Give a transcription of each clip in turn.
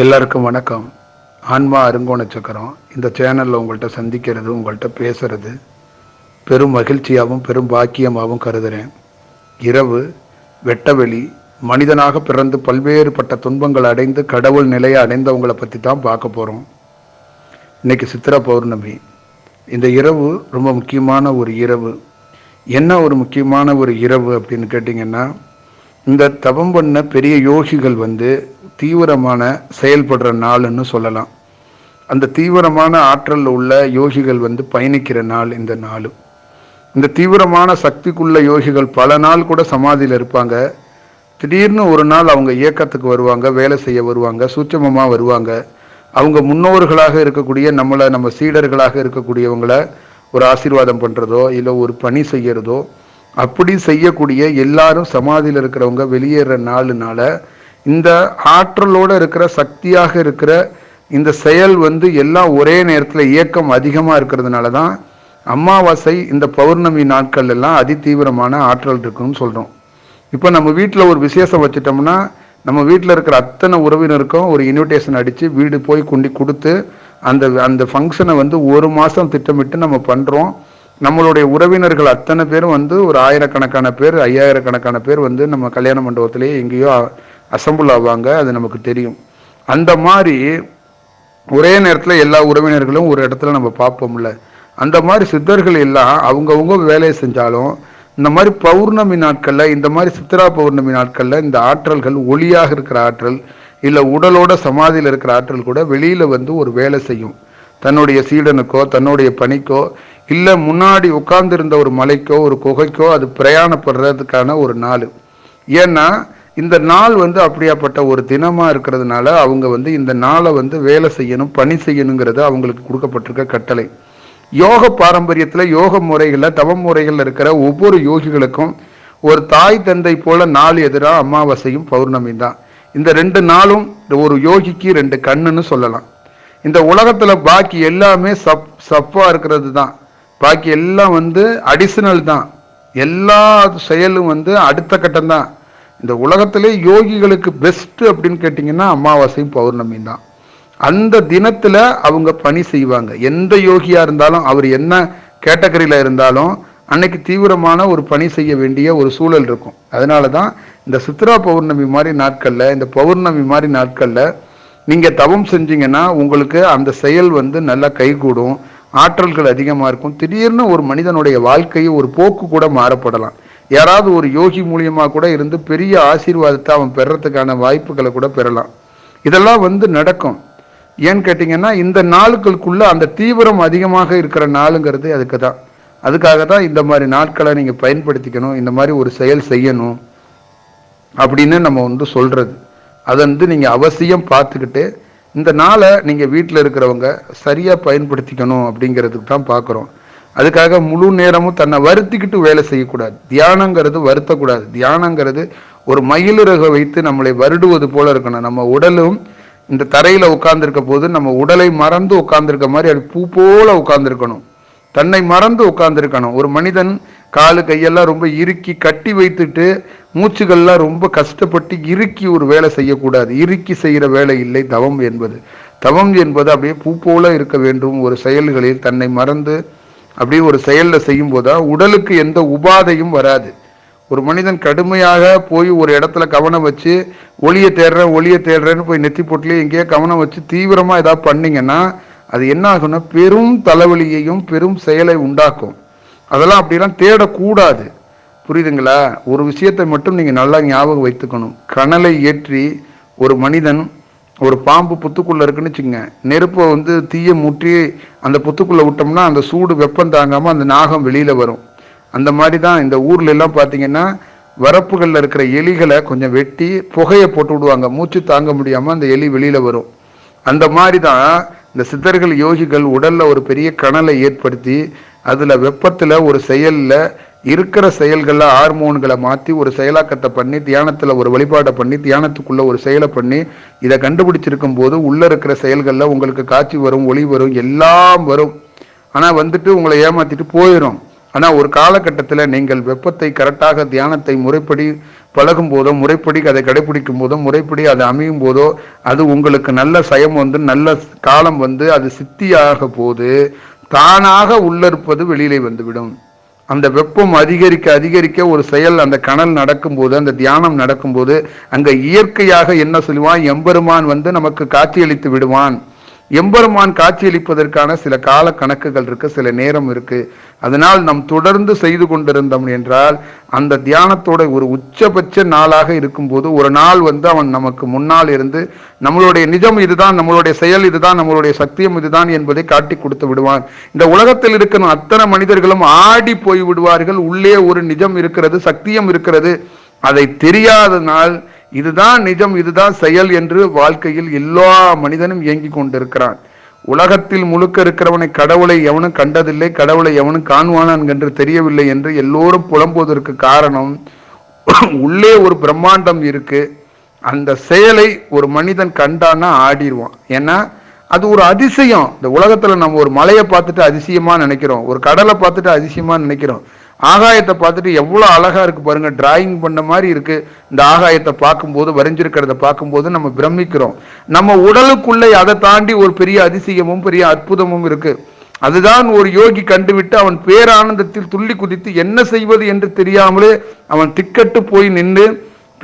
எல்லாருக்கும் வணக்கம். ஆன்மா அருங்கோண சக்கரம். இந்த சேனலில் உங்கள்கிட்ட சந்திக்கிறது உங்கள்கிட்ட பேசுறது பெரும் மகிழ்ச்சியாகவும் பெரும் பாக்கியமாகவும் கருதுகிறேன் இரவு வெட்டவெளி மனிதனாக பிறந்து பல்வேறுபட்ட துன்பங்கள் அடைந்து கடவுள் நிலையை அடைந்தவங்களை பற்றி தான் பார்க்க போகிறோம் இன்றைக்கி சித்திர பௌர்ணமி. இந்த இரவு ரொம்ப முக்கியமான ஒரு இரவு. என்ன ஒரு முக்கியமான ஒரு இரவு அப்படின்னு கேட்டிங்கன்னா இந்த தவம் பண்ண பெரிய யோகிகள் வந்து தீவிரமான செயல்படுற நாள்னு சொல்லலாம். அந்த தீவிரமான ஆற்றலில் உள்ள யோகிகள் வந்து பயணிக்கிற நாள் இந்த நாள். இந்த தீவிரமான சக்திக்குள்ள யோகிகள் பல நாள் கூட சமாதியில் இருப்பாங்க. திடீர்னு ஒரு நாள் அவங்க இயக்கத்துக்கு வருவாங்க வேலை செய்ய வருவாங்க சூட்சமமாக வருவாங்க. அவங்க முன்னோர்களாக இருக்கக்கூடிய நம்மளை நம்ம சீடர்களாக இருக்கக்கூடியவங்களை ஒரு ஆசீர்வாதம் பண்ணுறதோ இல்லை ஒரு பணி செய்கிறதோ அப்படி செய்யக்கூடிய எல்லாரும் சமாதியில் இருக்கிறவங்க வெளியேற நாளுனால இந்த ஆற்றலோட இருக்கிற சக்தியாக இருக்கிற இந்த செயல் வந்து எல்லாம் ஒரே நேரத்தில் இயக்கம் அதிகமாக இருக்கிறதுனால தான் அமாவாசை இந்த பௌர்ணமி நாட்கள் எல்லாம் அதிதீவிரமான ஆற்றல் இருக்குன்னு சொல்கிறோம் இப்போ நம்ம வீட்டில் ஒரு விசேஷம் வச்சுட்டோம்னா நம்ம வீட்டில் இருக்கிற அத்தனை உறவினருக்கும் ஒரு இன்விடேஷன் அடித்து வீடு போய் கொண்டு கொடுத்து அந்த அந்த ஃபங்க்ஷனை வந்து ஒரு மாதம் திட்டமிட்டு நம்ம பண்ணுறோம் நம்மளுடைய உறவினர்கள் அத்தனை பேரும் வந்து ஒரு ஆயிரக்கணக்கான பேர் ஐயாயிரக்கணக்கான பேர் வந்து நம்ம கல்யாண மண்டபத்திலேயே எங்கேயோ அசம்பிள் ஆவாங்க அது நமக்கு தெரியும். அந்த மாதிரி ஒரே நேரத்தில் எல்லா உறவினர்களும் ஒரு இடத்துல நம்ம பார்ப்போம்ல. அந்த மாதிரி சித்தர்கள் எல்லாம் அவங்கவுங்க வேலையை செஞ்சாலும் இந்த மாதிரி பௌர்ணமி நாட்களில் இந்த மாதிரி சித்திரா பௌர்ணமி நாட்களில் இந்த ஆற்றல்கள் ஒளியாக இருக்கிற ஆற்றல் இல்லை உடலோட சமாதியில் இருக்கிற ஆற்றல் கூட வெளியில் வந்து ஒரு வேலை செய்யும். தன்னுடைய சீடனுக்கோ தன்னுடைய பணிக்கோ இல்லை முன்னாடி உட்கார்ந்துருந்த ஒரு மலைக்கோ ஒரு குகைக்கோ அது பிரயாணப்படுறதுக்கான ஒரு நாள். ஏன்னா இந்த நாள் வந்து அப்படியாப்பட்ட ஒரு தினமாக இருக்கிறதுனால அவங்க வந்து இந்த நாளை வந்து வேலை செய்யணும் பணி செய்யணுங்கிறது அவங்களுக்கு கொடுக்கப்பட்டிருக்க கட்டளை. யோக பாரம்பரியத்தில் யோக முறைகளில் தவ முறைகளில் இருக்கிற ஒவ்வொரு யோகிகளுக்கும் ஒரு தாய் தந்தை போல நாள் எதிராக அமாவாசையும் பௌர்ணமி தான். இந்த ரெண்டு நாளும் ஒரு யோகிக்கு ரெண்டு கண்ணுன்னு சொல்லலாம். இந்த உலகத்தில் பாக்கி எல்லாமே சப் சப்பாக இருக்கிறது தான். பாக்கி எல்லாம் வந்து அடிஷனல் தான். எல்லா செயலும் வந்து அடுத்த கட்டம் தான். இந்த உலகத்திலே யோகிகளுக்கு பெஸ்ட் அப்படின்னு கேட்டிங்கன்னா அமாவாசையும் பௌர்ணமி தான். அந்த தினத்தில் அவங்க பணி செய்வாங்க. எந்த யோகியா இருந்தாலும் அவர் என்ன கேட்டகரியில் இருந்தாலும் அன்னைக்கு தீவிரமான ஒரு பணி செய்ய வேண்டிய ஒரு சூழல் இருக்கும். அதனால தான் இந்த சித்ரா பௌர்ணமி மாதிரி நாட்களில் இந்த பௌர்ணமி மாதிரி நாட்களில் நீங்கள் தவம் செஞ்சீங்கன்னா உங்களுக்கு அந்த செயல் வந்து நல்லா கைகூடும். ஆற்றல்கள் அதிகமாக இருக்கும். திடீர்னு ஒரு மனிதனுடைய வாழ்க்கையை ஒரு போக்கு கூட மாறப்படலாம். யாராவது ஒரு யோகி மூலியமாக கூட இருந்து பெரிய ஆசீர்வாதத்தை அவன் பெறத்துக்கான வாய்ப்புகளை கூட பெறலாம். இதெல்லாம் வந்து நடக்கும். ஏன்னு கேட்டிங்கன்னா இந்த நாளுக்களுக்குள்ள அந்த தீவிரம் அதிகமாக இருக்கிற நாளுங்கிறது அதுக்கு தான். அதுக்காக தான் இந்த மாதிரி நாட்களை நீங்கள் பயன்படுத்திக்கணும் இந்த மாதிரி ஒரு செயல் செய்யணும் அப்படின்னு நம்ம வந்து சொல்கிறது அதை வந்து நீங்கள் அவசியம் பார்த்துக்கிட்டு இந்த நாளை நீங்கள் வீட்டில் இருக்கிறவங்க சரியாக பயன்படுத்திக்கணும் அப்படிங்கிறதுக்கு தான் பார்க்குறோம் அதுக்காக முழு நேரமும் தன்னை வருத்திக்கிட்டு வேலை செய்யக்கூடாது. தியானங்கிறது வருத்தக்கூடாது. தியானங்கிறது ஒரு மயிலிறக வைத்து நம்மளை வருடுவது போல இருக்கணும். நம்ம உடலும் இந்த தரையில் உட்கார்ந்துருக்க போது நம்ம உடலை மறந்து உட்கார்ந்துருக்க மாதிரி அது பூ போல உட்கார்ந்துருக்கணும். தன்னை மறந்து உட்கார்ந்துருக்கணும். ஒரு மனிதன் காலு கையெல்லாம் ரொம்ப இறுக்கி கட்டி வைத்துட்டு மூச்சுகள்லாம் ரொம்ப கஷ்டப்பட்டு இறுக்கி ஒரு வேலை செய்யக்கூடாது. இறுக்கி செய்கிற வேலை இல்லை. தவம் என்பது. தவம் என்பது அப்படியே பூ போல இருக்க வேண்டும். ஒரு செயல்களில் தன்னை மறந்து அப்படியே ஒரு செயலில் செய்யும் போதா உடலுக்கு எந்த உபாதையும் வராது. ஒரு மனிதன் கடுமையாக போய் ஒரு இடத்துல கவனம் வச்சு ஒளியை தேடுறேன் ஒளியை தேடுறேன்னு போய் நெத்தி போட்டுலேயே எங்கேயோ கவனம் வச்சு தீவிரமாக ஏதாவது பண்ணிங்கன்னா அது என்ன ஆகும்னா பெரும் தலைவலியையும் பெரும் செயலை உண்டாக்கும். அதெல்லாம் அப்படிலாம் தேடக்கூடாது. புரியுதுங்களா? ஒரு விஷயத்தை மட்டும் நீங்கள் நல்லா ஞாபகம் வைத்துக்கணும். கணலை ஏற்றி ஒரு மனிதன் ஒரு பாம்பு புத்துக்குள்ளே இருக்குன்னு வச்சுங்க நெருப்பை வந்து தீயை முற்றி அந்த புத்துக்குள்ளே விட்டோம்னா அந்த சூடு வெப்பம் தாங்காமல் அந்த நாகம் வெளியில் வரும். அந்த மாதிரி தான் இந்த ஊர்ல எல்லாம் பார்த்தீங்கன்னா வரப்புகளில் இருக்கிற எலிகளை கொஞ்சம் வெட்டி புகையை போட்டு விடுவாங்க. மூச்சு தாங்க முடியாமல் அந்த எலி வெளியில் வரும். அந்த மாதிரி தான் இந்த சித்தர்கள் யோகிகள் உடலில் ஒரு பெரிய கணலை ஏற்படுத்தி அதில் வெப்பத்தில் ஒரு செயலில் இருக்கிற செயல்களில் ஹார்மோன்களை மாற்றி ஒரு செயலாக்கத்தை பண்ணி தியானத்தில் ஒரு வழிபாடை பண்ணி தியானத்துக்குள்ளே ஒரு செயலை பண்ணி இதை கண்டுபிடிச்சிருக்கும் போது உள்ளே இருக்கிற செயல்களில் உங்களுக்கு காட்சி வரும் ஒளி வரும் எல்லாம் வரும். ஆனால் வந்துட்டு உங்களை ஏமாற்றிட்டு போயிடும் ஆனால் ஒரு காலகட்டத்தில் நீங்கள் வெப்பத்தை கரெக்டாக தியானத்தை முறைப்படி பழகும் போதோ முறைப்படி அதை கடைபிடிக்கும் போதோ முறைப்படி அது அமையும் போதோ அது உங்களுக்கு நல்ல சயம் வந்து நல்ல காலம் வந்து அது சித்தியாக போது தானாக உள்ளிருப்பது வெளியிலே வந்துவிடும். அந்த வெப்பம் அதிகரிக்க அதிகரிக்க ஒரு செயல் அந்த கணல் நடக்கும்போது அந்த தியானம் நடக்கும்போது அங்கே இயற்கையாக என்ன சொல்லுவான்? எம்பெருமான் வந்து நமக்கு காட்சியளித்து விடுவான். எம்பெருமான் காட்சியளிப்பதற்கான சில கால கணக்குகள் இருக்கு சில நேரம் இருக்கு. அதனால் நாம் தொடர்ந்து செய்து கொண்டிருந்தோம் என்றால் அந்த தியானத்தோட ஒரு உச்சபட்ச நாளாக இருக்கும்போது ஒரு நாள் வந்து அவன் நமக்கு முன்னால் இருந்து நம்மளுடைய நிஜம் இதுதான் நம்மளுடைய செயல் இதுதான் நம்மளுடைய சத்தியம் இதுதான் என்பதை காட்டி கொடுத்து விடுவான். இந்த உலகத்தில் இருக்கிற அத்தனை மனிதர்களும் ஆடி போய் விடுவார்கள். உள்ளே ஒரு நிஜம் இருக்கிறது சத்தியம் இருக்கிறது. அதை தெரியாதனால் இதுதான் நிஜம் இதுதான் செயல் என்று வாழ்க்கையில் எல்லா மனிதனும் இயங்கிக் கொண்டிருக்கிறான். உலகத்தில் முழுக்க இருக்கிறவனை கடவுளை எவனும் கண்டதில்லை கடவுளை எவனும் காண்பானான் என்று தெரியவில்லை என்று எல்லோரும் புலம்புவதற்கு காரணம் உள்ளே ஒரு பிரம்மாண்டம் இருக்கு. அந்த செயலை ஒரு மனிதன் கண்டான்னா ஆடிடுவான் ஏன்னா அது ஒரு அதிசயம். இந்த உலகத்துல நம்ம ஒரு மலையை பார்த்துட்டு அதிசயமா நினைக்கிறோம். ஒரு கடலை பார்த்துட்டு அதிசயமா நினைக்கிறோம். ஆகாயத்தை பார்த்துட்டு எவ்வளோ அழகாக இருக்குது பாருங்கள் டிராயிங் பண்ண மாதிரி இருக்குது இந்த ஆகாயத்தை பார்க்கும்போது வரைஞ்சிருக்கிறத பார்க்கும்போது நம்ம பிரமிக்கிறோம். நம்ம உடலுக்குள்ளே அதை தாண்டி ஒரு பெரிய அதிசயமும் பெரிய அற்புதமும் இருக்குது அதுதான் ஒரு யோகி கண்டுவிட்டு அவன் பேரானந்தத்தில் துள்ளி குதித்து என்ன செய்வது என்று தெரியாமலே அவன் திக்கட்டு போய் நின்று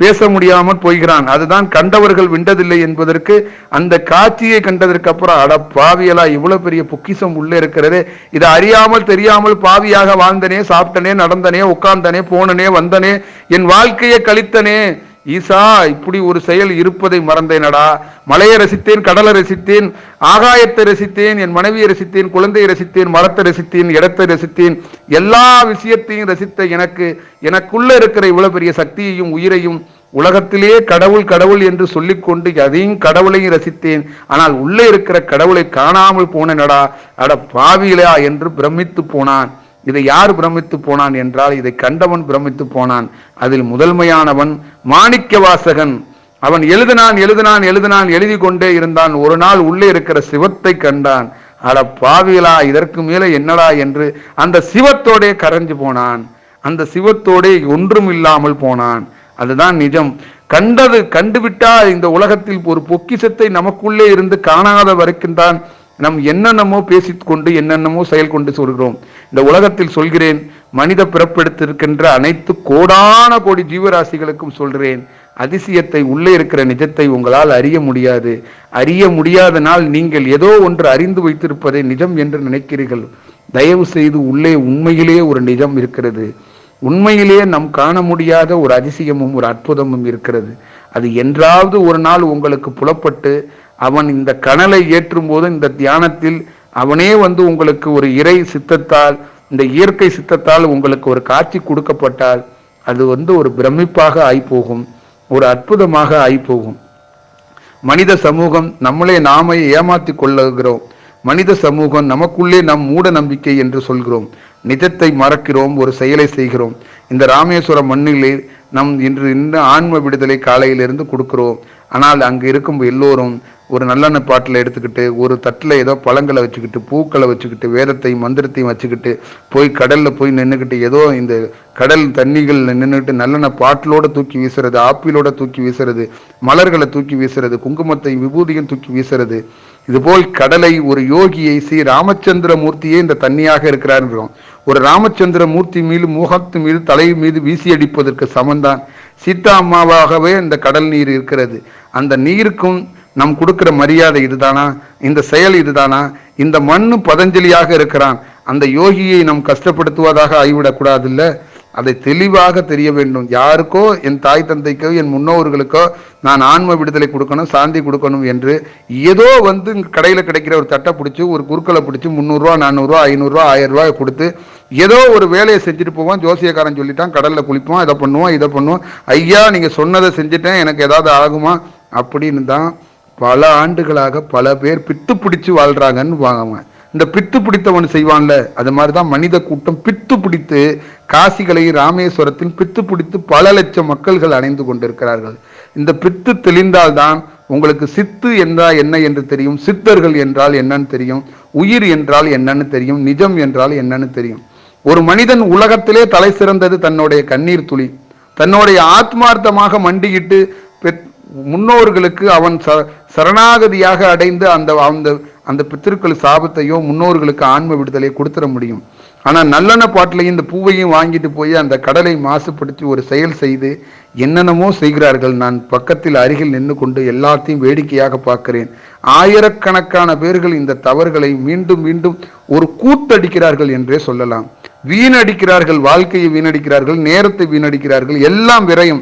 பேச முடியாமல் போய்கிறான். அதுதான் கண்டவர்கள் விண்டதில்லை என்பதற்கு அந்த காட்சியை கண்டதற்கு அப்புறம் அட பாவியலா இவ்வளவு பெரிய பொக்கிஷம் உள்ளே இருக்கிறது. இதை அறியாமல் தெரியாமல் பாவியாக வாழ்ந்தனே சாப்பிட்டனே நடந்தனே உட்கார்ந்தனே போனனே வந்தனே என் வாழ்க்கையை கழித்தனே. ஈசா இப்படி ஒரு செயல் இருப்பதை மறந்தேனடா. மலையை ரசித்தேன் கடலை ரசித்தேன் ஆகாயத்தை ரசித்தேன் என் மனைவியை ரசித்தேன் குழந்தையை ரசித்தேன் மரத்தை ரசித்தேன் இடத்தை ரசித்தேன். எல்லா விஷயத்தையும் ரசித்த எனக்கு எனக்குள்ள இருக்கிற இவ்வளவு பெரிய சக்தியையும் உயிரையும் உலகத்திலே கடவுள் கடவுள் என்று சொல்லிக்கொண்டு அதையும் கடவுளையும் ரசித்தேன். ஆனால் உள்ளே இருக்கிற கடவுளை காணாமல் போனேனடா. அட பாவிலா என்று பிரமித்து போனான். இதை யார் பிரமித்து போனான் என்றால் இதை கண்டவன் பிரமித்து போனான். அதில் முதன்மையானவன் மாணிக்க வாசகன். அவன் எழுதினான் எழுதினான் எழுதினான் எழுதி கொண்டே இருந்தான். ஒரு நாள் உள்ளே இருக்கிற சிவத்தை கண்டான். அட பாவிகளா இதற்கு மேலே என்னடா என்று அந்த சிவத்தோடே கரைஞ்சு போனான். அந்த சிவத்தோடே ஒன்றும் இல்லாமல் போனான். அதுதான் நிஜம். கண்டது கண்டுவிட்டால் இந்த உலகத்தில் ஒரு பொக்கிஷத்தை நமக்குள்ளே இருந்து காணாத வரைக்கும் தான் நம் என்னென்னமோ பேசிக்கொண்டு என்னென்னமோ செயல் கொண்டு சொல்கிறோம். இந்த உலகத்தில் சொல்கிறேன் மனித பிறப்பெடுத்திருக்கின்ற அனைத்து கோடான கோடி ஜீவராசிகளுக்கும் சொல்கிறேன் அதிசயத்தை உள்ளே இருக்கிற நிஜத்தை உங்களால் அறிய முடியாது. அறிய முடியாதனால் நீங்கள் ஏதோ ஒன்று அறிந்து வைத்திருப்பதை நிஜம் என்று நினைக்கிறீர்கள். தயவு செய்து உள்ளே உண்மையிலே ஒரு நிஜம் இருக்கிறது. உண்மையிலே நம் காண முடியாத ஒரு அதிசயமும் ஒரு அற்புதமும் இருக்கிறது. அது என்றாவது ஒரு நாள் உங்களுக்கு புலப்பட்டு அவன் இந்த கனலை ஏற்றும் போது இந்த தியானத்தில் அவனே வந்து உங்களுக்கு ஒரு இறை சித்தத்தால் இந்த இயற்கை சித்தத்தால் உங்களுக்கு ஒரு காட்சி கொடுக்கப்பட்டால் அது வந்து ஒரு பிரமிப்பாக ஆய்போகும் ஒரு அற்புதமாக ஆய்ப்போகும் மனித சமூகம் நம்மளே நாமே ஏமாத்தி கொள்ளுகிறோம். மனித சமூகம் நமக்குள்ளே நம் மூட நம்பிக்கை என்று சொல்கிறோம். நிஜத்தை மறக்கிறோம் ஒரு செயலை செய்கிறோம். இந்த ராமேஸ்வரம் மண்ணிலே நம் இன்று இந்த ஆன்ம விடுதலை காலையிலிருந்து கொடுக்கிறோம். ஆனால் அங்கே இருக்கும் எல்லோரும் ஒரு நல்லெண்ணெய் பாட்டில் எடுத்துக்கிட்டு ஒரு தட்டில் ஏதோ பழங்களை வச்சுக்கிட்டு பூக்களை வச்சுக்கிட்டு வேதத்தையும் மந்திரத்தையும் வச்சுக்கிட்டு போய் கடலில் போய் நின்றுக்கிட்டு ஏதோ இந்த கடல் தண்ணிகள் நின்றுக்கிட்டு நல்லெண்ணெய் பாட்டிலோட தூக்கி வீசுறது ஆப்பிளோட தூக்கி வீசுறது மலர்களை தூக்கி வீசுறது குங்குமத்தை விபூதியும் தூக்கி வீசுறது. இதுபோல் கடலை ஒரு யோகியை ஸ்ரீ ராமச்சந்திர மூர்த்தியே இந்த தண்ணியாக இருக்கிறார் ஒரு ராமச்சந்திர மூர்த்தி மீது மோகத்து மீது தலை மீது வீசி அடிப்பதற்கு சமந்தான். சீதா அம்மாவாகவே இந்த கடல் நீர் இருக்கிறது. அந்த நீருக்கும் நம் கொடுக்கிற மரியாதை இதுதானா? இந்த செயல் இதுதானா? இந்த மண்ணு பதஞ்சலியாக இருக்கிறான். அந்த யோகியை நாம் கஷ்டப்படுத்துவதாக ஆகிவிடக்கூடாது அதை தெளிவாக தெரிய வேண்டும். யாருக்கோ என் தாய் தந்தைக்கோ என் முன்னோர்களுக்கோ நான் ஆன்ம விடுதலை கொடுக்கணும் சாந்தி கொடுக்கணும் என்று ஏதோ வந்து கடையில் கிடைக்கிற ஒரு தட்டை பிடிச்சி ஒரு குறுக்களை பிடிச்சி முந்நூறுரூவா நானூறுரூவா ஐநூறுரூவா ஆயிரம் ரூபாய் கொடுத்து ஏதோ ஒரு வேலையை செஞ்சுட்டு போவான் ஜோசியக்காரன் சொல்லிட்டான் கடலில் குளிப்போம் இதை பண்ணுவோம் இதை பண்ணுவோம் ஐயா நீங்கள் சொன்னதை செஞ்சுட்டேன் எனக்கு ஏதாவது ஆகுமா? அப்படின்னு தான் பல ஆண்டுகளாக பல பேர் பித்து பிடிச்சு வாழ்கிறாங்கன்னு வாங்குவாங்க இந்த பித்து பிடித்தவன் செய்வான்ல அது மாதிரி தான் மனித கூட்டம் பித்து பிடித்து காசிகளை ராமேஸ்வரத்தில் பித்து பிடித்து பல லட்சம் மக்கள்கள் அணைந்து கொண்டிருக்கிறார்கள். இந்த பித்து தெளிந்தால்தான் உங்களுக்கு சித்து என்றால் என்ன என்று தெரியும் சித்தர்கள் என்றால் என்னன்னு தெரியும் உயிர் என்றால் என்னன்னு தெரியும் நிஜம் என்றால் என்னன்னு தெரியும். ஒரு மனிதன் உலகத்திலே தலை சிறந்தது தன்னுடைய கண்ணீர் துளி. தன்னுடைய ஆத்மார்த்தமாக மண்டியிட்டு முன்னோர்களுக்கு அவன் ச- சரணாகதியாக அடைந்து அந்த அந்த அந்த பித்திருக்கள் சாபத்தையோ முன்னோர்களுக்கு ஆன்ம விடுதலை கொடுத்துட முடியும். ஆனால் நல்லெண்ண பாட்டிலையும் இந்த பூவையும் வாங்கிட்டு போய் அந்த கடலை மாசுபடுத்தி ஒரு செயல் செய்து என்னென்னமோ செய்கிறார்கள். நான் பக்கத்தில் அருகில் நின்று கொண்டு எல்லாத்தையும் வேடிக்கையாக பார்க்கிறேன். ஆயிரக்கணக்கான பேர்கள் இந்த தவறுகளை மீண்டும் மீண்டும் ஒரு கூத்தடிக்கிறார்கள் என்றே சொல்லலாம். வீணடிக்கிறார்கள் வாழ்க்கையை வீணடிக்கிறார்கள் நேரத்தை வீணடிக்கிறார்கள் எல்லாம் விரையும்.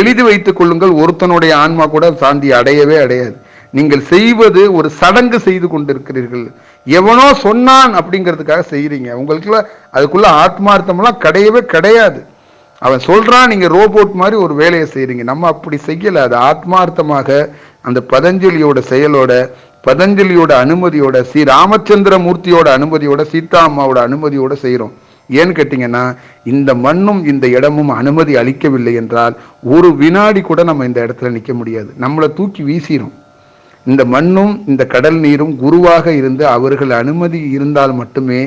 எளிது வைத்துக் கொள்ளுங்கள் ஒருத்தனுடைய ஆன்மா கூட சாந்தி அடையவே அடையாது. நீங்கள் செய்வது ஒரு சடங்கு செய்து கொண்டிருக்கிறீர்கள். எவனோ சொன்னான் அப்படிங்கிறதுக்காக செய்கிறீங்க உங்களுக்குள்ள அதுக்குள்ள ஆத்மார்த்தம்லாம் கிடையவே கிடையாது. அவன் சொல்கிறான் நீங்கள் ரோபோட் மாதிரி ஒரு வேலையை செய்கிறீங்க நம்ம அப்படி செய்யலை. அது ஆத்மார்த்தமாக அந்த பதஞ்சலியோட செயலோட பதஞ்சலியோட அனுமதியோட ஸ்ரீ ராமச்சந்திர மூர்த்தியோட அனுமதியோட சீதா அம்மாவோட அனுமதியோட செய்கிறோம் ஏன்னு கேட்டிங்கன்னா இந்த மண்ணும் இந்த இடமும் அனுமதி அளிக்கவில்லை என்றால் ஒரு வினாடி கூட நம்ம இந்த இடத்துல நிற்க முடியாது. நம்மளை தூக்கி வீசிடும் இந்த மண்ணும் இந்த கடல் நீரும் குருவாக இருந்து அவர்கள் அனுமதி இருந்தால் மட்டுமே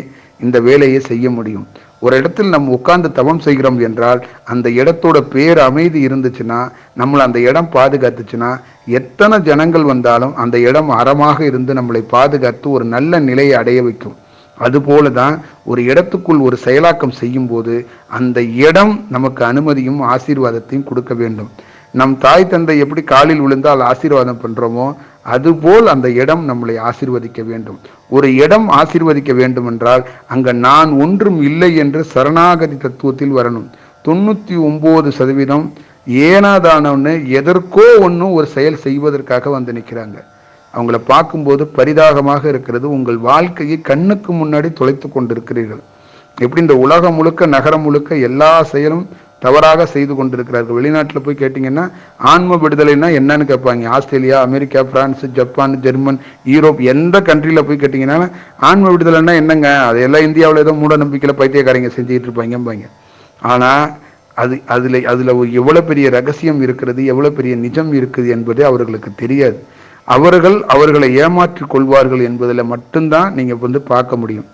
இந்த வேலையை செய்ய முடியும். ஒரு இடத்தில் நம்ம உட்கார்ந்து தவம் செய்கிறோம் என்றால் அந்த இடத்தோட பேர் அமைதி இருந்துச்சுன்னா நம்மளை அந்த இடம் பாதுகாத்துச்சுன்னா எத்தனை ஜனங்கள் வந்தாலும் அந்த இடம் அறமாக இருந்து நம்மளை பாதுகாத்து ஒரு நல்ல நிலையை அடைய வைக்கும். அதுபோல தான் ஒரு இடத்துக்குள் ஒரு செயலாக்கம் செய்யும் போது அந்த இடம் நமக்கு அனுமதியும் ஆசீர்வாதத்தையும் கொடுக்க வேண்டும். நம் தாய் தந்தை எப்படி காலில் விழுந்தால் ஆசீர்வாதம் பண்றோமோ அதுபோல் அந்த இடம் நம்மளை ஆசீர்வதிக்க வேண்டும். ஒரு இடம் ஆசீர்வதிக்க வேண்டும் என்றால் அங்க நான் ஒன்றும் இல்லை என்று சரணாகதி தத்துவத்தில் வரணும். தொண்ணூத்தி ஒன்பது சதவீதம் ஏனாதானம்னு எதற்கோ ஒன்றும் ஒரு செயல் செய்வதற்காக வந்து நிற்கிறாங்க அவங்கள பார்க்கும்போது பரிதாகமாக இருக்கிறது. உங்கள் வாழ்க்கையை கண்ணுக்கு முன்னாடி தொலைத்து கொண்டிருக்கிறீர்கள். எப்படி இந்த உலகம் முழுக்க நகரம் முழுக்க எல்லா செயலும் தவறாக செய்து கொண்டிருக்கிறார்கள். வெளிநாட்டில் போய் கேட்டிங்கன்னா ஆன்ம விடுதலைன்னா என்னன்னு கேட்பாங்க. Australia America France Japan German Europe எந்த கண்ட்ரியில் போய் கேட்டிங்கன்னா ஆன்ம விடுதலைன்னா என்னங்க? அது எல்லாம் இந்தியாவில் ஏதோ மூட நம்பிக்கையில் பைத்தியக்காரங்க செஞ்சுக்கிட்டு இருப்பாங்கம்பாங்க. ஆனால் அது அதில் அதில் எவ்வளோ பெரிய ரகசியம் இருக்கிறது எவ்வளோ பெரிய நிஜம் இருக்குது என்பது அவர்களுக்கு தெரியாது. அவர்கள் அவர்களை ஏமாற்றி கொள்வார்கள் என்பதில் மட்டும்தான் நீங்கள் வந்து பார்க்க முடியும்.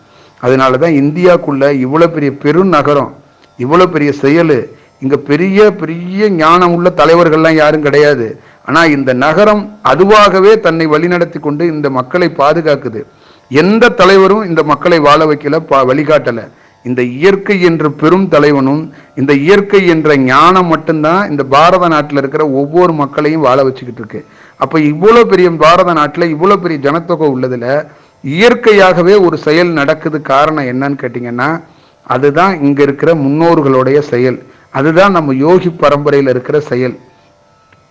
அதனால தான் இந்தியாக்குள்ள இவ்வளோ பெரிய பெருநகரம் இவ்வளோ பெரிய செயல். இங்கே பெரிய பெரிய ஞானம் உள்ள தலைவர்கள்லாம் யாரும் கிடையாது. ஆனால் இந்த நகரம் அதுவாகவே தன்னை வழிநடத்தி கொண்டு இந்த மக்களை பாதுகாக்குது. எந்த தலைவரும் இந்த மக்களை வாழ வைக்கல பா- வழிகாட்டல. இந்த இயற்கை என்ற பெரும் தலைவனும் இந்த இயற்கை என்ற ஞானம் மட்டும்தான் இந்த பாரத நாட்டில் இருக்கிற ஒவ்வொரு மக்களையும் வாழ வச்சுக்கிட்டு இருக்கு. அப்போ இவ்வளோ பெரிய பாரத நாட்டில் இவ்வளோ பெரிய ஜனத்தொகை உள்ளதில் இயற்கையாகவே ஒரு செயல் நடக்குது காரணம் என்னன்னு கேட்டிங்கன்னா அதுதான் இங்க இருக்கிற முன்னோர்களுடைய செயல். அதுதான் நம்ம யோகி பரம்பரையில் இருக்கிற செயல்.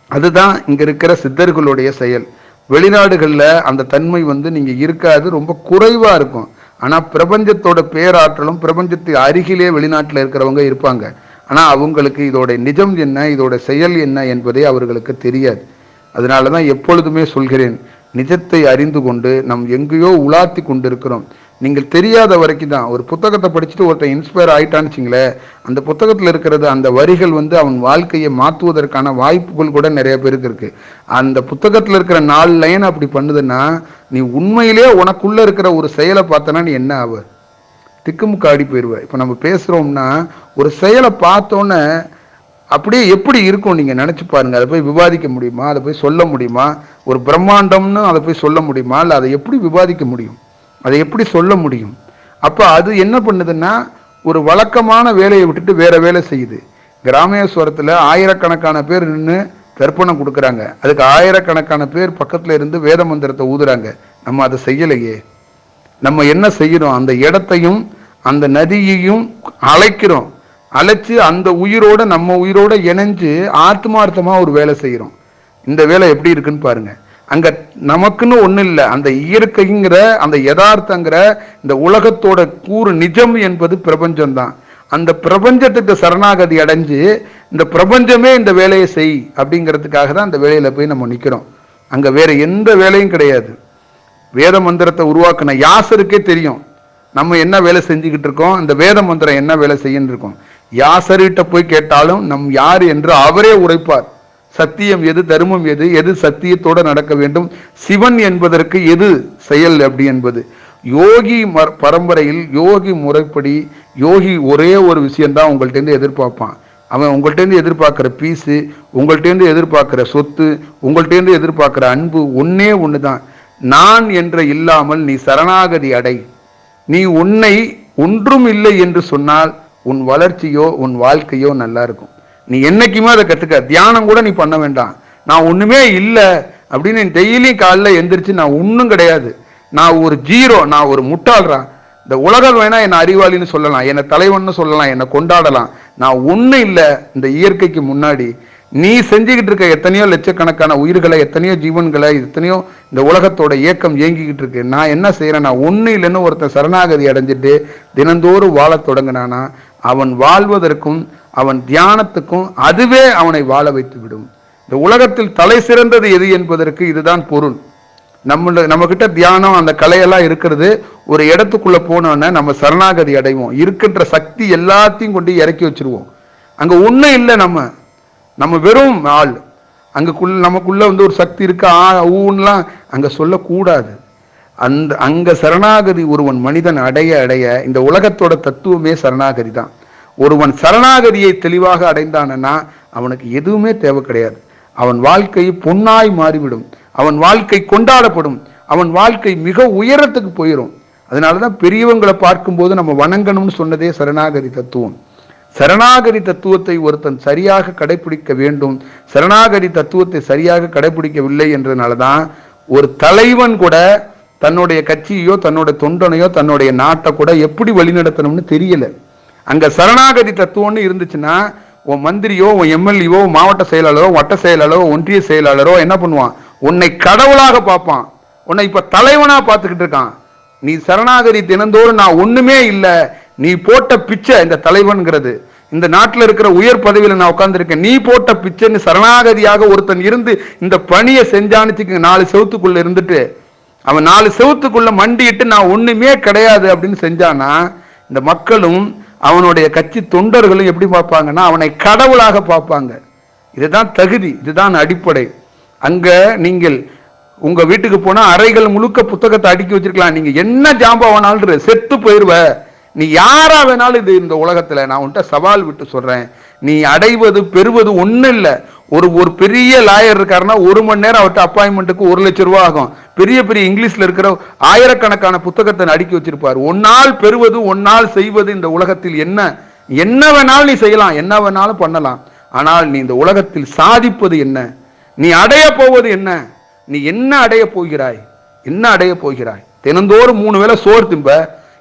அதுதான் இங்க இருக்கிற சித்தர்களுடைய செயல். வெளிநாடுகளில் அந்த தன்மை வந்து நீங்க இருக்காது ரொம்ப குறைவா இருக்கும். ஆனா பிரபஞ்சத்தோட பேராற்றலும் பிரபஞ்சத்து அருகிலே வெளிநாட்டில் இருக்கிறவங்க இருப்பாங்க. ஆனா அவங்களுக்கு இதோட நிஜம் என்ன இதோட செயல் என்ன என்பதே அவர்களுக்கு தெரியாது. அதனாலதான் எப்பொழுதுமே சொல்கிறேன் நிஜத்தை அறிந்து கொண்டு நம் எங்கேயோ உலாத்தி கொண்டிருக்கிறோம். நீங்கள் தெரியாத வரைக்கும் தான் ஒரு புத்தகத்தை படிச்சுட்டு ஒருத்தன் இன்ஸ்பயர் ஆயிட்டான்னு அந்த புத்தகத்தில் இருக்கிறது அந்த வரிகள் வந்து அவன் வாழ்க்கையை மாற்றுவதற்கான வாய்ப்புகள் கூட நிறைய பேருக்கு இருக்கு. அந்த புத்தகத்தில் இருக்கிற நாலு லைன் அப்படி பண்ணுதுன்னா நீ உண்மையிலே உனக்குள்ளே இருக்கிற ஒரு செயலை பார்த்தனா நீ என்ன ஆவ? திக்குமுக்கு ஆடி போயிடுவ இப்போ நம்ம பேசுகிறோம்னா ஒரு செயலை பார்த்தோன்னே அப்படியே எப்படி இருக்கும் நீங்கள் நினச்சி பாருங்க. அதை போய் விவாதிக்க முடியுமா? அதை போய் சொல்ல முடியுமா? ஒரு பிரம்மாண்டம்னு அதை போய் சொல்ல முடியுமா? இல்லை அதை எப்படி விவாதிக்க முடியும்? அதை எப்படி சொல்ல முடியும்? அப்போ அது என்ன பண்ணுதுன்னா ஒரு வழக்கமான வேலையை விட்டுட்டு வேற வேலை செய்யுது. கிராமேஸ்வரத்தில் ஆயிரக்கணக்கான பேர் நின்று தர்ப்பணம் கொடுக்குறாங்க. அதுக்கு ஆயிரக்கணக்கான பேர் பக்கத்தில் இருந்து வேத மந்திரத்தை ஊதுறாங்க. நம்ம அதை செய்யலையே. நம்ம என்ன செய்கிறோம் அந்த இடத்தையும் அந்த நதியையும் அழைக்கிறோம். அழைச்சி அந்த உயிரோட நம்ம உயிரோட இணைஞ்சு ஆத்மார்த்தமாக ஒரு வேலை செய்கிறோம் இந்த வேலை எப்படி இருக்குன்னு பாருங்கள் அங்க நமக்குன்னு ஒன்றும் இல்லை. அந்த இயற்கைங்கிற அந்த யதார்த்தங்கிற இந்த உலகத்தோட கூறு நிஜம் என்பது பிரபஞ்சம்தான். அந்த பிரபஞ்சத்துக்கு சரணாகதி அடைஞ்சு இந்த பிரபஞ்சமே இந்த வேலையை செய் அப்படிங்கிறதுக்காக தான் அந்த வேலையில் போய் நம்ம நிற்கிறோம் அங்கே வேற எந்த வேலையும் கிடையாது. வேத மந்திரத்தை உருவாக்குன யாசருக்கே தெரியும். நம்ம என்ன வேலை செஞ்சுக்கிட்டு இருக்கோம்? அந்த வேத மந்திரம் என்ன வேலை செய்யுன்னு இருக்கோம். யாசர்கிட்ட போய் கேட்டாலும் நம் யார் என்று அவரே உரைப்பார். சத்தியம் எது தர்மம் எது எது சத்தியத்தோட நடக்க வேண்டும்? சிவன் என்பதற்கு எது செயல் அப்படி என்பது? யோகி மர- பரம்பரையில் யோகி முறைப்படி யோகி ஒரே ஒரு விஷயந்தான் உங்கள்கிட்டருந்து எதிர்பார்ப்பான் அவன் உங்கள்கிட்டேருந்து எதிர்பார்க்குற பீஸு உங்கள்கிட்டேருந்து எதிர்பார்க்குற சொத்து உங்கள்கிட்டேருந்து எதிர்பார்க்குற அன்பு ஒன்றே ஒன்று தான் நான் என்ற இல்லாமல் நீ சரணாகதி அடை. நீ உன்னை ஒன்றும் இல்லை என்று சொன்னால் உன் வளர்ச்சியோ உன் வாழ்க்கையோ நல்லா இருக்கும். நீ என்னைக்குமே அதை கற்றுக்க தியானம் கூட நீ பண்ண வேண்டாம். நான் ஒன்றுமே இல்லை அப்படின்னு டெய்லி காலைல எந்திரிச்சு நான் ஒன்றும் கிடையாது. நான் ஒரு ஜீரோ நான் ஒரு முட்டாள்றான் இந்த உலகம் வேணா என்னை அறிவாளின்னு சொல்லலாம் என்னை தலைவன்னு சொல்லலாம் என்னை கொண்டாடலாம். நான் ஒன்றும் இல்லை இந்த இயற்கைக்கு முன்னாடி. நீ செஞ்சுக்கிட்டு இருக்க எத்தனையோ லட்சக்கணக்கான உயிர்களை எத்தனையோ ஜீவன்களை எத்தனையோ இந்த உலகத்தோட இயக்கம் இயங்கிக்கிட்டு இருக்கு. நான் என்ன செய்யறேன் நான் ஒன்றும் இல்லைன்னு ஒருத்தன் சரணாகதி அடைஞ்சிட்டு தினந்தோறும் வாழத் தொடங்கினானா அவன் வாழ்வதற்கும் அவன் தியானத்துக்கும் அதுவே அவனை வாழ வைத்து விடும் இந்த உலகத்தில் தலை சிறந்தது எது என்பதற்கு இதுதான் பொருள். நம்ம நம்ம கிட்ட தியானம் அந்த கலையெல்லாம் இருக்கிறது ஒரு இடத்துக்குள்ள போனோன்னே நம்ம சரணாகதி அடைவோம். இருக்கின்ற சக்தி எல்லாத்தையும் கொண்டு இறக்கி வச்சிருவோம். அங்க ஒன்றும் இல்லை நம்ம. நம்ம வெறும் ஆள். அங்கக்குள்ள நமக்குள்ள வந்து ஒரு சக்தி இருக்கு ஆ ஊன்லாம் அங்க சொல்லக்கூடாது. அந்த அங்க சரணாகதி ஒருவன் மனிதன் அடைய அடைய இந்த உலகத்தோட தத்துவமே சரணாகதி தான். ஒருவன் சரணாகதியை தெளிவாக அடைந்தானா அவனுக்கு எதுவுமே தேவை கிடையாது. அவன் வாழ்க்கை பொன்னாய் மாறிவிடும். அவன் வாழ்க்கை கொண்டாடப்படும். அவன் வாழ்க்கை மிக உயரத்துக்கு போயிடும் அதனாலதான் பெரியவங்களை பார்க்கும்போது நம்ம வணங்கணும்னு சொன்னதே சரணாகதி தத்துவம். சரணாகதி தத்துவத்தை ஒருத்தன் சரியாக கடைபிடிக்க வேண்டும். சரணாகதி தத்துவத்தை சரியாக கடைபிடிக்கவில்லை என்றதுனாலதான் ஒரு தலைவன் கூட தன்னுடைய கட்சியோ தன்னுடைய தொண்டனையோ தன்னுடைய நாட்டை கூட எப்படி வழிநடத்தணும்னு தெரியலை. அங்கே சரணாகதி தத்துவம்னு இருந்துச்சுன்னா உன் மந்திரியோ உன் எம்எல்ஏவோ மாவட்ட செயலாளரோ வட்ட செயலாளரோ ஒன்றிய செயலாளரோ என்ன பண்ணுவான்? உன்னை கடவுளாக பார்ப்பான். உன்னை இப்போ தலைவனாக பார்த்துக்கிட்டு இருக்கான். நீ சரணாகதி தினந்தோறும் நான் ஒன்றுமே இல்லை. நீ போட்ட பிச்சை இந்த தலைவன்கிறது இந்த நாட்டில் இருக்கிற உயர் பதவியில் நான் உட்காந்துருக்கேன் நீ போட்ட பிச்சைன்னு சரணாகதியாக ஒருத்தன் இருந்து இந்த பணியை செஞ்சானுச்சுக்கு நாலு செவத்துக்குள்ள இருந்துட்டு அவன் நாலு செவத்துக்குள்ள மண்டிட்டு நான் ஒண்ணுமே கிடையாது அப்படின்னு செஞ்சானா இந்த மக்களும் அவனுடைய கட்சி தொண்டர்களும் எப்படி பார்ப்பாங்கன்னா அவனை கடவுளாக பார்ப்பாங்க. இதுதான் தகுதி இதுதான் அடிப்படை. அங்கே நீங்கள் உங்கள் வீட்டுக்கு போனால் அறைகள் முழுக்க புத்தகத்தை அடுக்கி வச்சிருக்கலாம். நீங்கள் என்ன ஜாம்பா வேணாலும் செத்து போயிடுவேன் நீ யாரா வேணாலும் இது இந்த உலகத்தில் நான் உன்ட்ட சவால் விட்டு சொல்கிறேன் நீ அடைவது பெறுவது ஒன்றும் இல்லை. ஒரு ஒரு பெரிய லாயர் இருக்காருன்னா ஒரு மணி நேரம் அவர்கிட்ட அப்பாயின்மெண்ட்டுக்கு ஒரு லட்சம் ரூபா ஆகும். பெரிய பெரிய இங்கிலீஷில் இருக்கிற ஆயிரக்கணக்கான புத்தகத்தை அடுக்கி வச்சிருப்பார். ஒன்னால் பெறுவது ஒன்னால் செய்வது இந்த உலகத்தில் என்ன? என்ன வேணாலும் நீ செய்யலாம். என்ன வேணாலும் பண்ணலாம். ஆனால் நீ இந்த உலகத்தில் சாதிப்பது என்ன? நீ அடைய போவது என்ன? நீ என்ன அடைய போகிறாய்? என்ன அடைய போகிறாய்? தினந்தோறும் மூணு வேளை சோறு திம்ப.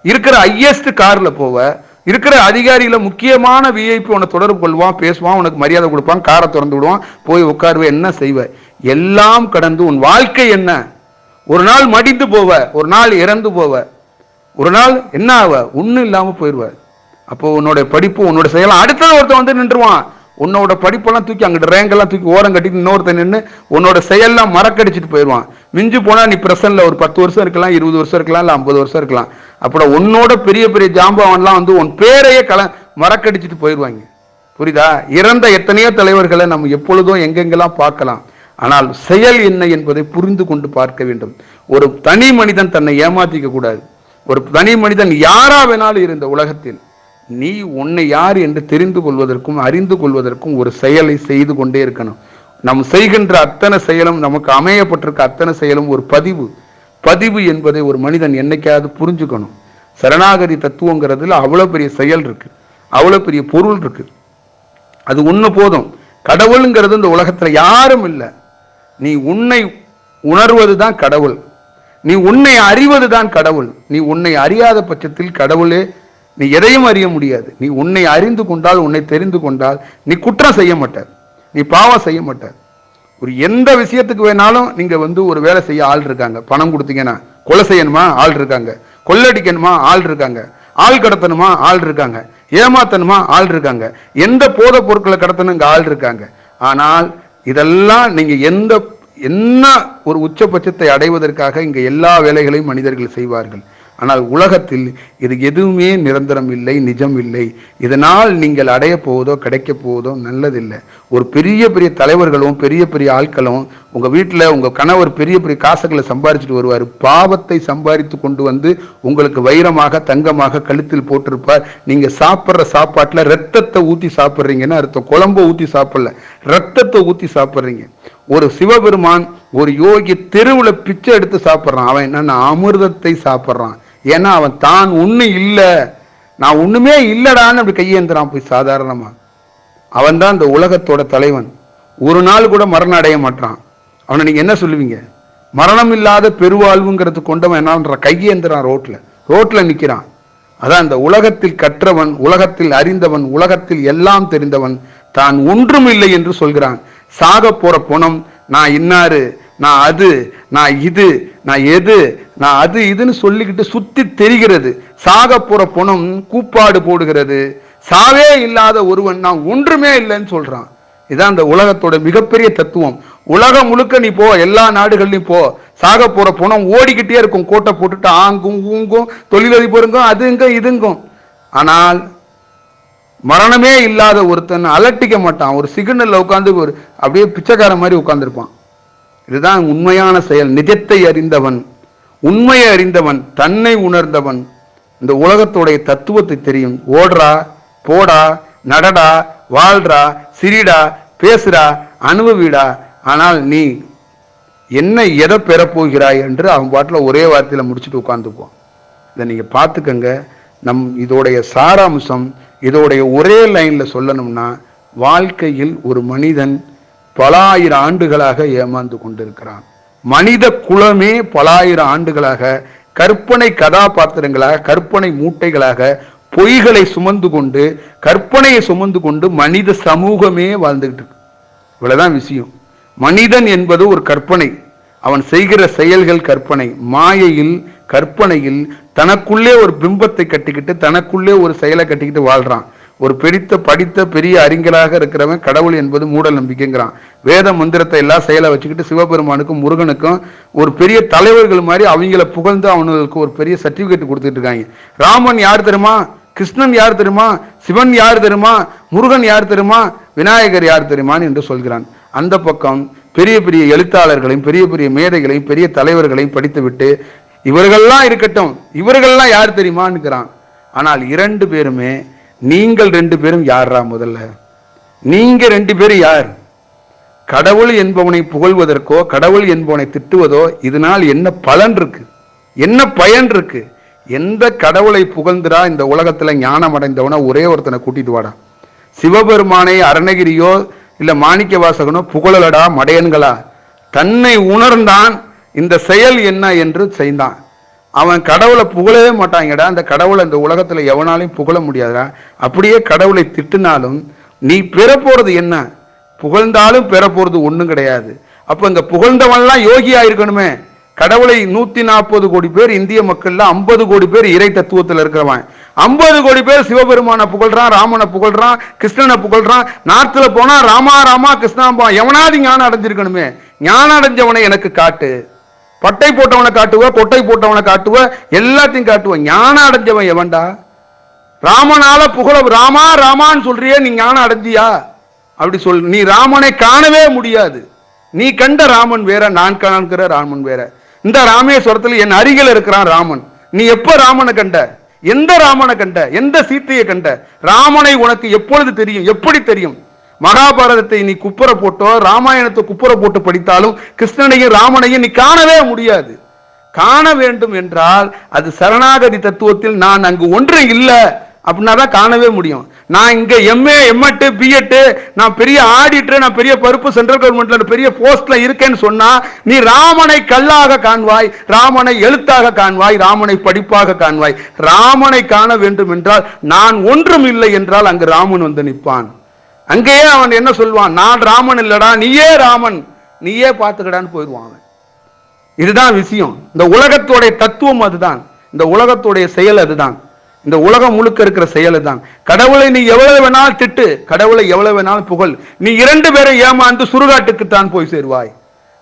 இருக்கிற ஹையஸ்ட் கார்ல போவ இருக்கிற அதிகாரியில முக்கியமான விஐபி உன்னை தொடர்பு கொள்வான் பேசுவான் உனக்கு மரியாதை கொடுப்பான் காரை திறந்து விடுவான் போய் உட்காருவ என்ன செய்வ? எல்லாம் கடந்து உன் வாழ்க்கை என்ன? ஒரு நாள் மடிந்து போவ ஒரு நாள் இறந்து போவ. ஒரு நாள் என்ன ஆவ? ஒன்றும் இல்லாமல் போயிடுவ அப்போ உன்னோட படிப்பு உன்னோட செயலாம் அடுத்தது ஒருத்தன் வந்து நின்றுவான். உன்னோட படிப்பெல்லாம் தூக்கி அங்கிட்ட ரேங்கெல்லாம் தூக்கி ஓரம் கட்டிட்டு இன்னொருத்த நின்று உன்னோட செயல்லாம் மறக்கடிச்சிட்டு போயிடுவான். மிஞ்சு போனால் நீ பிரசனில் ஒரு பத்து வருஷம் இருக்கலாம் இருபது வருஷம் இருக்கலாம் இல்லை ஐம்பது வருஷம் இருக்கலாம். அப்புறம் உன்னோட பெரிய பெரிய ஜாம்பவன்லாம் வந்து உன் பேரையே கல மறக்கடிச்சிட்டு போயிடுவாங்க. புரியுதா? இறந்த எத்தனையோ தலைவர்களை நம்ம எப்பொழுதும் எங்கெங்கெல்லாம் பார்க்கலாம். ஆனால் செயல் என்ன என்பதை புரிந்து கொண்டு பார்க்க வேண்டும். ஒரு தனி மனிதன் தன்னை ஏமாத்திக்க கூடாது. ஒரு தனி மனிதன் யாரா வேணாலும் இருந்த உலகத்தில் நீ உன்னை யார் என்று தெரிந்து கொள்வதற்கும் அறிந்து கொள்வதற்கும் ஒரு செயலை செய்து கொண்டே இருக்கணும். நாம் செய்கின்ற அத்தனை செயலும் நமக்கு அமையப்பட்டிருக்க அத்தனை செயலும் ஒரு பதிவு. பதிவு என்பதை ஒரு மனிதன் என்னைக்காவது புரிஞ்சுக்கணும். சரணாகதி தத்துவங்கிறதுல அவ்வளோ பெரிய செயல் இருக்கு. அவ்வளோ பெரிய பொருள் இருக்கு. அது ஒன்று போதும். கடவுளுங்கிறது இந்த உலகத்துல யாரும் இல்லை. நீ உன்னை உணர்வது தான் கடவுள். நீ உன்னை அறிவது தான் கடவுள். நீ உன்னை அறியாத பட்சத்தில் கடவுளே நீ எதையும் அறிய முடியாது. நீ உன்னை அறிந்து கொண்டால் உன்னை தெரிந்து கொண்டால் நீ குற்றம் செய்ய மாட்டார் நீ பாவம் செய்ய மாட்டார் ஒரு எந்த விஷயத்துக்கு வேணாலும் நீங்க வந்து ஒரு வேலை செய்ய ஆள் இருக்காங்க. பணம் கொடுத்தீங்கன்னா கொலை செய்யணுமா? ஆள் இருக்காங்க. கொள்ளடிக்கணுமா ஆள் இருக்காங்க. ஆள் கடத்தணுமா? ஆள் இருக்காங்க. ஏமாத்தணுமா? ஆள் இருக்காங்க. எந்த போதைப் பொருட்களை கடத்தணுங்க ஆள் இருக்காங்க. ஆனால் இதெல்லாம் நீங்க எந்த என்ன ஒரு உச்சபட்சத்தை அடைவதற்காக இங்க எல்லா வேலைகளையும் மனிதர்கள் செய்வார்கள். ஆனால் உலகத்தில் இது எதுவுமே நிரந்தரம் இல்லை நிஜம் இல்லை. இதனால் நீங்கள் அடைய போவதோ கிடைக்க போவதோ நல்லதில்லை. ஒரு பெரிய பெரிய தலைவர்களும் பெரிய பெரிய ஆட்களும் உங்கள் வீட்டில் உங்கள் கணவர் பெரிய பெரிய காசுகளை சம்பாரிச்சுட்டு வருவார். பாவத்தை சம்பாதித்து கொண்டு வந்து உங்களுக்கு வைரமாக தங்கமாக கழுத்தில் போட்டிருப்பார். நீங்கள் சாப்பிட்ற சாப்பாட்டில் ரத்தத்தை ஊற்றி சாப்பிட்றீங்கன்னு அர்த்தம். குழம்ப ஊற்றி சாப்பிடல. ரத்தத்தை ஊற்றி சாப்பிட்றீங்க. ஒரு சிவபெருமான் ஒரு யோகி தெருவில் பிச்சை எடுத்து சாப்பிட்றான். அவன் என்னென்ன அமிர்தத்தை சாப்பிட்றான். ஏன்னா அவன் தான் ஒன்றும் இல்லை. நான் ஒன்றுமே இல்லைடான்னு அப்படி கையேந்துறான் போய் சாதாரணமா. அவன் தான் இந்த உலகத்தோட தலைவன். ஒரு நாள் கூட மரணம் அடைய மாட்டான். அவனை நீங்கள் என்ன சொல்லுவீங்க? மரணம் இல்லாத பெருவாழ்வுங்கிறது கொண்டவன் என்னன்ற கையேந்துறான் ரோட்டில் ரோட்டில் நிற்கிறான் அதான் இந்த உலகத்தில் கற்றவன் உலகத்தில் அறிந்தவன் உலகத்தில் எல்லாம் தெரிந்தவன் தான் ஒன்றும் இல்லை என்று சொல்கிறான். சாக போற பணம் நான் இன்னாரு நான் அது நான் இது நான் எது நான் அது இதுன்னு சொல்லிக்கிட்டு சுத்தி தெரிகிறது. சாக போற பணம் கூப்பாடு போடுகிறது. சாவே இல்லாத ஒருவன் நான் ஒன்றுமே இல்லைன்னு சொல்றான். இதான் அந்த உலகத்தோட மிகப்பெரிய தத்துவம். உலகம் முழுக்க நீ போ எல்லா நாடுகள்லையும் போ. சாக போற பணம் ஓடிக்கிட்டே இருக்கும். கோட்டை போட்டுட்டு ஆங்கும் ஊங்கும் தொழிலதிபருங்கும் அதுங்கும் இதுங்கும். ஆனால் மரணமே இல்லாத ஒருத்தன் அலட்டிக்க மாட்டான். ஒரு சிக்னல்ல உட்காந்து ஒரு அப்படியே பிச்சைக்கார மாதிரி உட்காந்துருப்பான் இதுதான் உண்மையான செயல். நிஜத்தை அறிந்தவன் உண்மையை அறிந்தவன் தன்னை உணர்ந்தவன். இந்த உலகத்துடைய தத்துவத்தை தெரியும். ஓடுறா போடா நடடா வாழ்றா சிரிடா பேசுடா அனுபவிடா. ஆனால் நீ என்ன எதை பெறப்போகிறாய் என்று அவன் பாட்டில் ஒரே வார்த்தையில் முடிச்சுட்டு உட்காந்துக்குவான் இதை நீங்கள் பார்த்துக்கங்க. நம் இதோடைய சாராம்சம் இதோடைய ஒரே லைனில் சொல்லணும்னா வாழ்க்கையில் ஒரு மனிதன் பல ஆயிரம் ஆண்டுகளாக ஏமாந்து கொண்டிருக்கிறான். மனித குலமே பல ஆயிரம் ஆண்டுகளாக கற்பனை கதாபாத்திரங்களாக கற்பனை மூட்டைகளாக பொய்களை சுமந்து கொண்டு கற்பனையை சுமந்து கொண்டு மனித சமூகமே வாழ்ந்துகிட்டு இருக்கு. இவ்வளவுதான் விஷயம். மனிதன் என்பது ஒரு கற்பனை. அவன் செய்கிற செயல்கள் கற்பனை. மாயையில் கற்பனையில் தனக்குள்ளே ஒரு பிம்பத்தை கட்டிக்கிட்டு தனக்குள்ளே ஒரு செயலை கட்டிக்கிட்டு வாழ்றான். ஒரு பிடித்த படித்த பெரிய அறிஞராக இருக்கிறவன் கடவுள் என்பது மூட நம்பிக்கைங்கிறான். வேத மந்திரத்தை எல்லாம் செயலை வச்சுக்கிட்டு சிவபெருமானுக்கும் முருகனுக்கும் ஒரு பெரிய தலைவர்கள் மாதிரி அவங்கள புகழ்ந்து அவனுக்கு ஒரு பெரிய சர்டிபிகேட் கொடுத்துட்டு இருக்காங்க. ராமன் யார் தெரியுமா? கிருஷ்ணன் யார் தெரியுமா? சிவன் யார் தெரியுமா? முருகன் யார் தெரியுமா? விநாயகர் யார் தெரியுமான்னு என்று சொல்கிறான். அந்த பக்கம் பெரிய பெரிய எழுத்தாளர்களையும் பெரிய பெரிய மேதைகளையும் பெரிய தலைவர்களையும் படித்துவிட்டு இவர்கள்லாம் இருக்கட்டும் இவர்கள்லாம் யார் தெரியுமான்னுக்கிறான் ஆனால் இரண்டு பேருமே நீங்கள் ரெண்டு பேரும் யாரா முதல்ல? நீங்க ரெண்டு பேரும் யார்? கடவுள் என்பவனை புகழ்வதற்கோ கடவுள் என்பவனை திட்டுவதோ இதனால் என்ன பலன் இருக்கு? என்ன பயன் இருக்கு? எந்த கடவுளை புகழ்ந்துடா இந்த உலகத்துல ஞானம் அடைந்தவன ஒரே ஒருத்தனை கூட்டிட்டு வாடா. சிவபெருமானை அருணகிரியோ இல்ல மாணிக்க வாசகனோ புகழலடா மடையன்களா? தன்னை உணர்ந்தான் இந்த செயல் என்ன என்று செய்தான். அவன் கடவுளை புகழவே மாட்டாங்கடா. அந்த கடவுளை இந்த உலகத்தில் எவனாலையும் புகழ முடியாதுடா. அப்படியே கடவுளை திட்டினாலும் நீ பெற என்ன? புகழ்ந்தாலும் பெற ஒன்றும் கிடையாது. அப்போ இந்த புகழ்ந்தவன்லாம் யோகியாக இருக்கணுமே கடவுளை நூற்றி நாற்பது கோடி பேர் இந்திய மக்கள்ல ஐம்பது கோடி பேர் இறை தத்துவத்தில் இருக்கிறவன். ஐம்பது கோடி பேர் சிவபெருமான புகழ்றான் ராமனை புகழ்றான் கிருஷ்ணனை புகழ்றான். நார்த்தில் போனால் ராமா ராமா கிருஷ்ணாம்பா எவனாவது ஞானம் அடைஞ்சிருக்கணுமே. ஞானம் அடைஞ்சவனை எனக்கு காட்டு. பட்டை போட்டவனை காட்டுவ கொட்டை போட்டவனை காட்டுவ எல்லாத்தையும் காட்டுவ. ஞானம் அடைஞ்சவன் எவன்டா? ராமனால புகழ ராமா ராமான்னு சொல்றியே நீ ஞானம் அடைஞ்சியா? அப்படி சொல் நீ ராமனை காணவே முடியாது. நீ கண்ட ராமன் வேற நான் காண்கிற ராமன் வேற. இந்த ராமேஸ்வரத்தில் என் அருகில் இருக்கிறான் ராமன். நீ எப்ப ராமனை கண்ட? எந்த ராமனை கண்ட? எந்த சீத்தையை கண்ட? ராமனை உனக்கு எப்பொழுது தெரியும்? எப்படி தெரியும்? மகாபாரதத்தை நீ குப்புற போட்டோ ராமாயணத்தை குப்புற போட்டு படித்தாலும் கிருஷ்ணனையும் ராமனையும் நீ காணவே முடியாது. காண வேண்டும் என்றால் அது சரணாகதி தத்துவத்தில் நான் அங்கு ஒன்று இல்லை அப்படின்னா தான் காணவே முடியும். நான் இங்க எம்ஏ எம்எட்டு பிஎட்டு நான் பெரிய ஆடிட்டர் நான் பெரிய பருப்பு சென்ட்ரல் கவர்மெண்ட்ல பெரிய போஸ்ட்ல இருக்கேன்னு சொன்னா நீ ராமனை கல்லாக காண்பாய் ராமனை எழுத்தாக காண்பாய் ராமனை படிப்பாக காண்பாய் ராமனை காண வேண்டும் என்றால் நான் ஒன்றும் இல்லை என்றால் அங்கு ராமன் வந்து நிற்பான். அங்கேயே அவன் என்ன சொல்லுவான்? நான் ராமன் இல்லடா நீயே ராமன். நீயே பார்த்துக்கடான்னு போயிடுவான் அவன். இதுதான் விஷயம். இந்த உலகத்தோடைய தத்துவம் அதுதான். இந்த உலகத்துடைய செயல் அதுதான். இந்த உலகம் முழுக்க இருக்கிற செயல் அதுதான். கடவுளை நீ எவ்வளவு வேணாலும் திட்டு கடவுளை எவ்வளவு வேணாலும் புகழ். நீ இரண்டு பேரை ஏமாந்து சுருகாட்டுக்குத்தான் போய் சேருவாய்.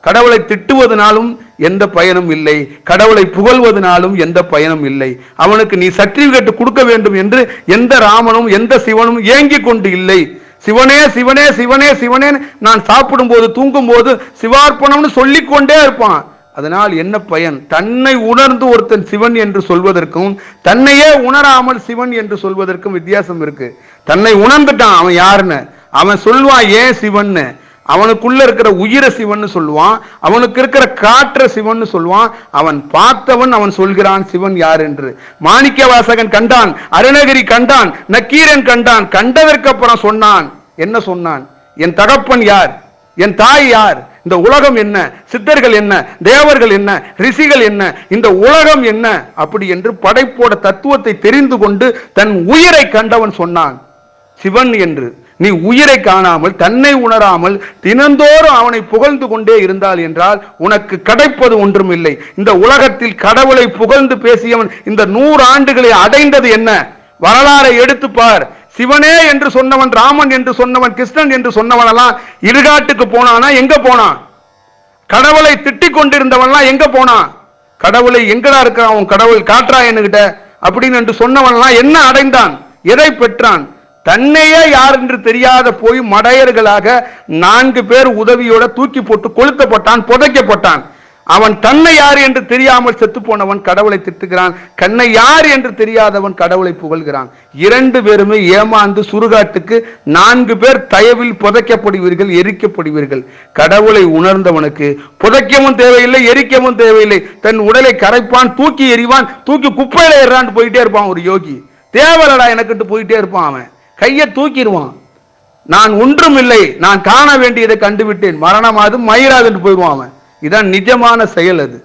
கடவுளை திட்டுவதனாலும் எந்த பயனும் இல்லை. கடவுளை புகழ்வதனாலும் எந்த பயனும் இல்லை. அவனுக்கு நீ சர்டிபிகேட் கொடுக்க வேண்டும் என்று எந்த ராமனும் எந்த சிவனும் ஏங்கிக் கொண்டு இல்லை. சிவனே சிவனே சிவனே சிவனே நான் சாப்பிடும் போது தூங்கும் போது சிவார்ப்பணம்னு சொல்லிக்கொண்டே இருப்பான். அதனால் என்ன பயன்? தன்னை உணர்ந்து ஒருத்தன் சிவன் என்று சொல்வதற்கும் தன்னையே உணராமல் சிவன் என்று சொல்வதற்கும் வித்தியாசம் இருக்கு. தன்னை உணர்ந்துட்டான் அவன் யாருன்னு? அவன் சொல்வான் ஏன் சிவன்னு? அவனுக்குள்ள இருக்கிற உயிர சிவன் சொல்லுவான் அவனுக்கு இருக்கிற காற்ற சிவன் சொல்லுவான் அவன் பார்த்தவன் அவன் சொல்கிறான் சிவன் யார் என்று. மாணிக்க வாசகன் கண்டான் அருணகிரி கண்டான் நக்கீரன் கண்டான் கண்டதற்கு அப்புறம் சொன்னான். என்ன சொன்னான்? என் தகப்பன் யார்? என் தாய் யார்? இந்த உலகம் என்ன? சித்தர்கள் என்ன? தேவர்கள் என்ன? ரிஷிகள் என்ன? இந்த உலகம் என்ன? அப்படி என்று படைப்போட தத்துவத்தை தெரிந்து கொண்டு தன் உயிரை கண்டவன் சொன்னான். சிவன் என்று. நீ உயிரை காணாமல் தன்னை உணராமல் தினந்தோறும் அவனை புகழ்ந்து கொண்டே இருந்தால் என்றால் உனக்கு கிடைப்பது ஒன்றும் இல்லை இந்த உலகத்தில் கடவுளை புகழ்ந்து பேசியவன் இந்த நூறு ஆண்டுகளை அடைந்தது என்ன? வரலாறை எடுத்துப்பார் சிவனே என்று சொன்னவன் ராமன் என்று சொன்னவன் கிருஷ்ணன் என்று சொன்னவன் எல்லாம் இடுகாட்டுக்கு போனானா எங்க போனான்? கடவுளை திட்டிக் கொண்டிருந்தவன்லாம் எங்க போனான்? கடவுளை எங்கடா இருக்கிறான்? உன் கடவுள் காற்றா என்கிட்ட அப்படின்னு என்று சொன்னவன்லாம் என்ன அடைந்தான்? எதை பெற்றான்? தன்னையே யார் என்று தெரியாத போய் மடையர்களாக நான்கு பேர் உதவியோட தூக்கி போட்டு கொளுத்தப்பட்டான் புதைக்கப்பட்டான். அவன் தன்னை யார் என்று தெரியாமல் செத்து போனவன் கடவுளை திட்டுகிறான். கண்ணை யார் என்று தெரியாதவன் கடவுளை புகழ்கிறான். இரண்டு பேருமே ஏமாந்து சுருகாட்டுக்கு நான்கு பேர் தயவில் புதைக்கப்படுவீர்கள் எரிக்கப்படுவீர்கள். கடவுளை உணர்ந்தவனுக்கு புதைக்கவும் தேவையில்லை எரிக்கவும் தேவையில்லை. தன் உடலை கரைப்பான் தூக்கி எறிவான் தூக்கி குப்பையில ஏறான்னு போயிட்டே இருப்பான் ஒரு யோகி. தேவலடா எனக்கிட்டு போயிட்டே இருப்பான் அவன். கையை தூக்கிடுவான். நான் ஒன்றும் இல்லை நான் காண வேண்டியதை கண்டுவிட்டேன். மரணமாது மயிராதுன்னு போயிடுவான் அவன். இதான் நிஜமான செயல் அது.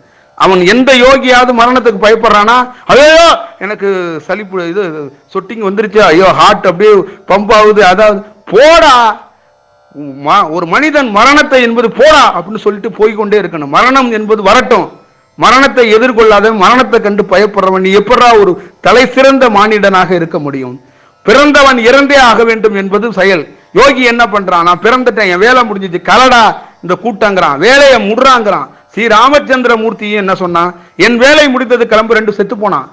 அவன் எந்த யோகியாவது மரணத்துக்கு பயப்படுறானா அதையோ எனக்கு சளிப்பு இது சொட்டிங் வந்துருச்சு ஐயோ ஹார்ட் அப்படியே பம்ப் ஆகுது அதாவது போடா. ஒரு மனிதன் மரணத்தை என்பது போடா அப்படின்னு சொல்லிட்டு போய்க்கொண்டே இருக்கணும். மரணம் என்பது வரட்டும். மரணத்தை எதிர்கொள்ளாத மரணத்தை கண்டு பயப்படுறவன் நீ எப்படா ஒரு தலை சிறந்த மானிடனாக இருக்க முடியும்? பிறந்தவன் இறந்தே ஆக வேண்டும் என்பது செயல். யோகி என்ன பண்றான் நான் பிறந்துட்டேன் என் வேலை முடிஞ்சிச்சு கலடா இந்த கூட்டங்கிறான் வேலையை முடுறாங்கிறான். ஸ்ரீ ராமச்சந்திர மூர்த்தியும் என்ன சொன்னான் என் வேலை முடிந்தது கிளம்பு ரெண்டு செத்து போனான்.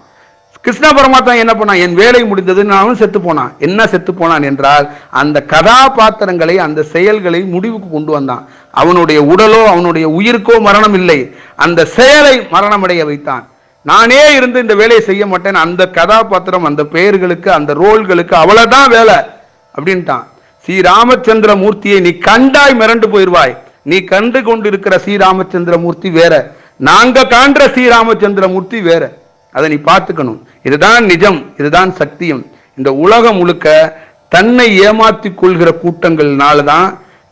கிருஷ்ண பரமாத்மா என்ன பண்ணான் என் வேலை முடிந்தது நானும் செத்து போனான். என்ன செத்து போனான் என்றால் அந்த கதாபாத்திரங்களை அந்த செயல்களை முடிவுக்கு கொண்டு வந்தான். அவனுடைய உடலோ அவனுடைய உயிருக்கோ மரணம் இல்லை. அந்த செயலை மரணமடைய வைத்தான். நானே இருந்து இந்த வேலையை செய்ய மாட்டேன். அந்த கதாபாத்திரம் அந்த பெயர்களுக்கு அந்த ரோல்களுக்கு அவ்வளவுதான் வேலை அப்படின்ட்டான். ஸ்ரீ ராமச்சந்திர மூர்த்தியை நீ கண்டாய் மிரண்டு போயிடுவாய் நீ கண்டு கொண்டிருக்கிற ஸ்ரீராமச்சந்திர மூர்த்தி வேற. நாங்க காண்ற ஸ்ரீராமச்சந்திர மூர்த்தி வேற. அதை நீ பார்த்துக்கணும். இதுதான் நிஜம். இதுதான் சத்தியம். இந்த உலகம் முழுக்க தன்னை ஏமாத்தி கொள்கிற கூட்டங்கள்னால தான்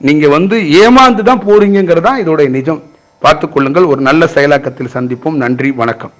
நீங்க வந்து ஏமாந்து தான் போறீங்கிறது தான் இதோடைய நிஜம். பார்த்துக்கொள்ளுங்கள் ஒரு நல்ல செயலாக்கத்தில் சந்திப்போம். நன்றி. வணக்கம்.